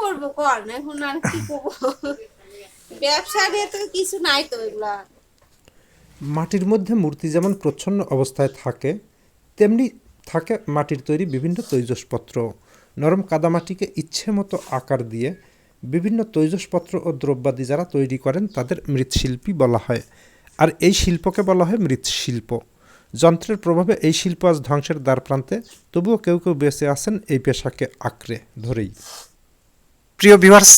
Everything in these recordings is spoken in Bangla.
করব? কর এখন আর কি করব? ব্যবসা নিয়ে তো কিছু নাই তো এগুলা। মাটির মধ্যে মূর্তি যেমন প্রচ্ছন্ন অবস্থায় থাকে, তেমনি থাকে মাটির তৈরি বিভিন্ন তৈজসপত্র। নরম কাদামাটিকে ইচ্ছে মতো আকার দিয়ে বিভিন্ন তৈজসপত্র ও দ্রব্যাদি যারা তৈরি করেন, তাদের মৃৎশিল্পী বলা হয়। আর এই শিল্পকে বলা হয় মৃৎশিল্প। যন্ত্রের প্রভাবে এই শিল্প আজ ধ্বংসের দ্বার প্রান্তে তবুও কেউ কেউ বেঁচে আছেন এই পেশাকে আঁকড়ে ধরেই। প্রিয় ভিউয়ার্স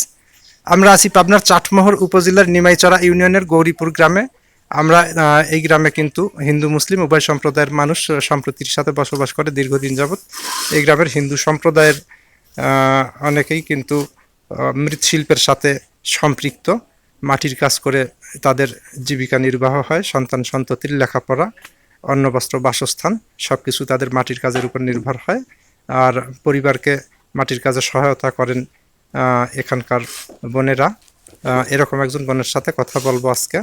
আমরা আছি পাবনার চাটমোহর উপজেলার নিমাইচড়া ইউনিয়নের গৌরীপুর গ্রামে। আমরা এই গ্রামে কিন্তু হিন্দু, মুসলিম উভয় সম্প্রদায়ের মানুষ সম্প্রতির সাথে বসবাস করে দীর্ঘদিন যাবৎ। এই গ্রামের হিন্দু সম্প্রদায়ের অনেকেই কিন্তু মৃৎশিল্পের সাথে সম্পৃক্ত। মাটির কাজ করে তাদের জীবিকা নির্বাহ হয়, সন্তান সন্ততির লেখাপড়া, অন্ন, বস্ত্র, বাসস্থান সব কিছু তাদের মাটির কাজের উপর নির্ভর হয়। আর পরিবারকে মাটির কাজে সহায়তা করেন এখানকার বোনেরা এরকম একজন বোনের সাথে কথা বলব আজকে।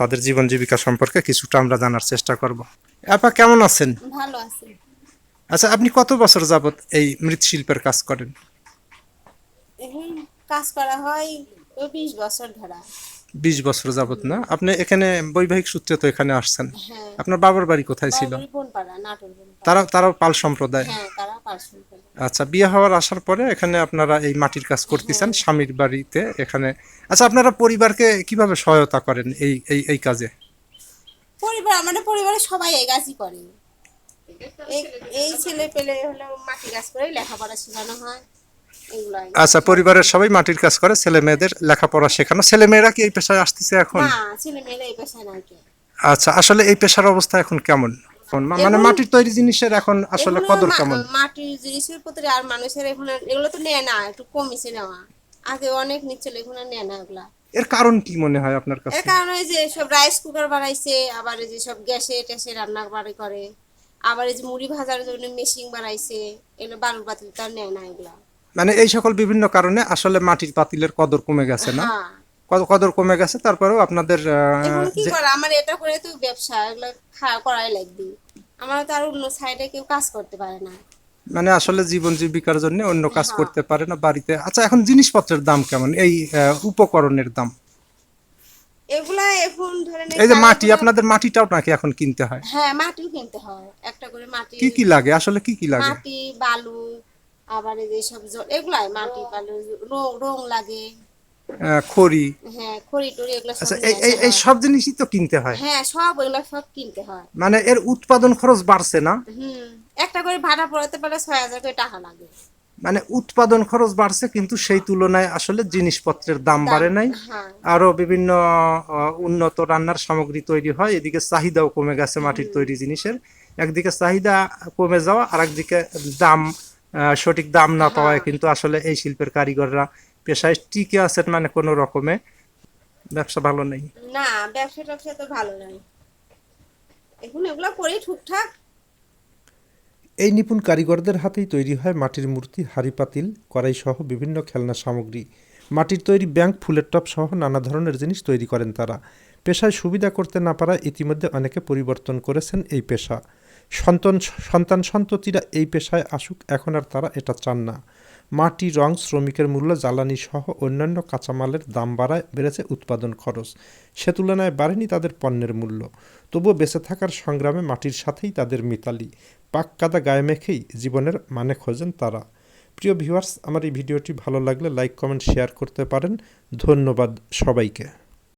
তাদের জীবন জীবিকা সম্পর্কে কিছুটা আমরা জানার চেষ্টা করব। আপা কেমন আছেন? ভালো আছে। আচ্ছা আপনি কত বছর যাবত এই মৃৎশিল্পের কাজ করেন? কাজ করা হয় বিশ বছর ধরা। বিশ বছর যাবত না? আপনি এখানে বৈবাহিক সূত্রে তো এখানে আসছেন। হ্যাঁ। আপনার বাবার বাড়ি কোথায় ছিল? তারা তারাও পাল সম্প্রদায়। হ্যাঁ তারা আচ্ছা বিয়ে হওয়ার আসার পরে এখানে আপনারা এই মাটির কাজ করতেছেন স্বামীর বাড়িতে এখানে। আচ্ছা আপনারা পরিবারকে কীভাবে সহায়তা করেন এই এই এই কাজে? পরিবার আমাদের পরিবারে সবাই এই কাজই করে। এই- ছেলে পেলে হলো মাটি কাজ করে লেখাপড়া শেখানো হয় আচ্ছা পরিবারের সবাই মাটির কাজ করে ছেলে মেয়েদের লেখাপড়া শেখানো। ছেলে মেয়েরা কি এই পেশায় আসতেছে এখন? আচ্ছা আসলে এই পেশার অবস্থা এখন কেমন? এখন মানে মাটির তৈরি জিনিসের এখন আসলে কদর কেমন? মাটির জিনিসের প্রতি আর মানুষের এখন এগুলো তো নেয় না একটু কমিছে নেওয়া। আগে অনেক নিচ্ছিল এখন আর নেয় না এগুলা এর কারণ কি মনে হয় আপনার কাছে? এর কারণে যে সব রাইস কুকার বানাইছে আবার এই যে সব গ্যাসে ট্যাসে রান্না বাড়ি করে। আবার এই যে মুড়ি ভাজার জন্য মেশিন বানাইছে এগুলো বালুর পাতিল তার নেয় না এগুলা। মানে এই সকল বিভিন্ন কারণে আসলে মাটির পাতিলের কদর কমে গেছে না? কদ- কদর কমে গেছে তারপরেও আপনাদের এখন কি করা? আমার এটা করে তো ব্যবসা এগুলো করাই লাগবে। আমার তো আর অন্য সাইডে কেউ কাজ করতে পারে না। মানে আসলে জীবন জীবিকার জন্য অন্য কাজ হ্যাঁ। করতে পারে না বাড়িতে। আচ্ছা এখন জিনিসপত্রের দাম কেমন? এই উপকরণের দাম। এগুলা এখন ধরেন এই যে মাটি আপনাদের মাটিটাও নাকি এখন কিনতে হয়? হ্যাঁ মাটিও কিনতে হয়। একটা করে মাটি কি কি লাগে? আসলে কি কি লাগে? মাটি বালু আবার এই যে সব এগুলাই মাটি বালু রং রং লাগে। খড়ি। হ্যাঁ খড়ি টড়ি এগুলো আচ্ছা এই এই হয়। সব জিনিসই তো কিনতে হয়। হ্যাঁ সব এগুলো সব কিনতে হয়। মানে এর উৎপাদন খরচ বাড়ছে না? হুম একটা করে ভাড়া পড়াতে পারে ছয় হাজার করে টাকা লাগে। মানে উৎপাদন খরচ বাড়ছে কিন্তু সেই তুলনায় আসলে জিনিসপত্রের দাম বাড়ে নাই। হ্যাঁ। আরও বিভিন্ন উন্নত রান্নার সামগ্রী তৈরি হয় এদিকে চাহিদাও কমে গেছে মাটির তৈরি জিনিসের। একদিকে চাহিদা কমে যাওয়া আর একদিকে দাম আহ, সঠিক দাম না পাওয়ায় কিন্তু আসলে এই শিল্পের কারিগররা পেশায় টিকে আছেন মানে কোনো রকমে ব্যবসা ভালো নেই। না ব্যবসা ট্যাবসা তো ভালো নাই। এখন এগুলো করি ঠিকঠাক। এই নিপুণ কারিগরদের হাতেই তৈরি হয় মাটির মূর্তি হাঁড়ি পাতিল কড়াই সহ বিভিন্ন খেলনা সামগ্রী। মাটির তৈরি ব্যাংক ফুলের টপ সহ নানা ধরনের জিনিস তৈরি করেন তারা। পেশায় সুবিধা করতে না পারায় ইতিমধ্যে অনেকে পরিবর্তন করেছেন এই পেশা। সন্তান সন্তান সন্ততিরা এই পেশায় আসুক, এখন আর তারা এটা চান না। মাটি, রং, শ্রমিকের মূল্য, জ্বালানি সহ অন্যান্য কাঁচামালের দাম বাড়ায় বেড়েছে উৎপাদন খরচ। সে তুলনায় বাড়েনি তাদের পণ্যের মূল্য। তবুও বেঁচে থাকার সংগ্রামে মাটির সাথেই তাদের মিতালি। পাক কাদা গায়ে মেখেই জীবনের মানে খোঁজেন তারা। প্রিয় ভিউয়ার্স, আমার এই ভিডিওটি ভালো লাগলে লাইক, কমেন্ট, শেয়ার করতে পারেন। ধন্যবাদ সবাইকে।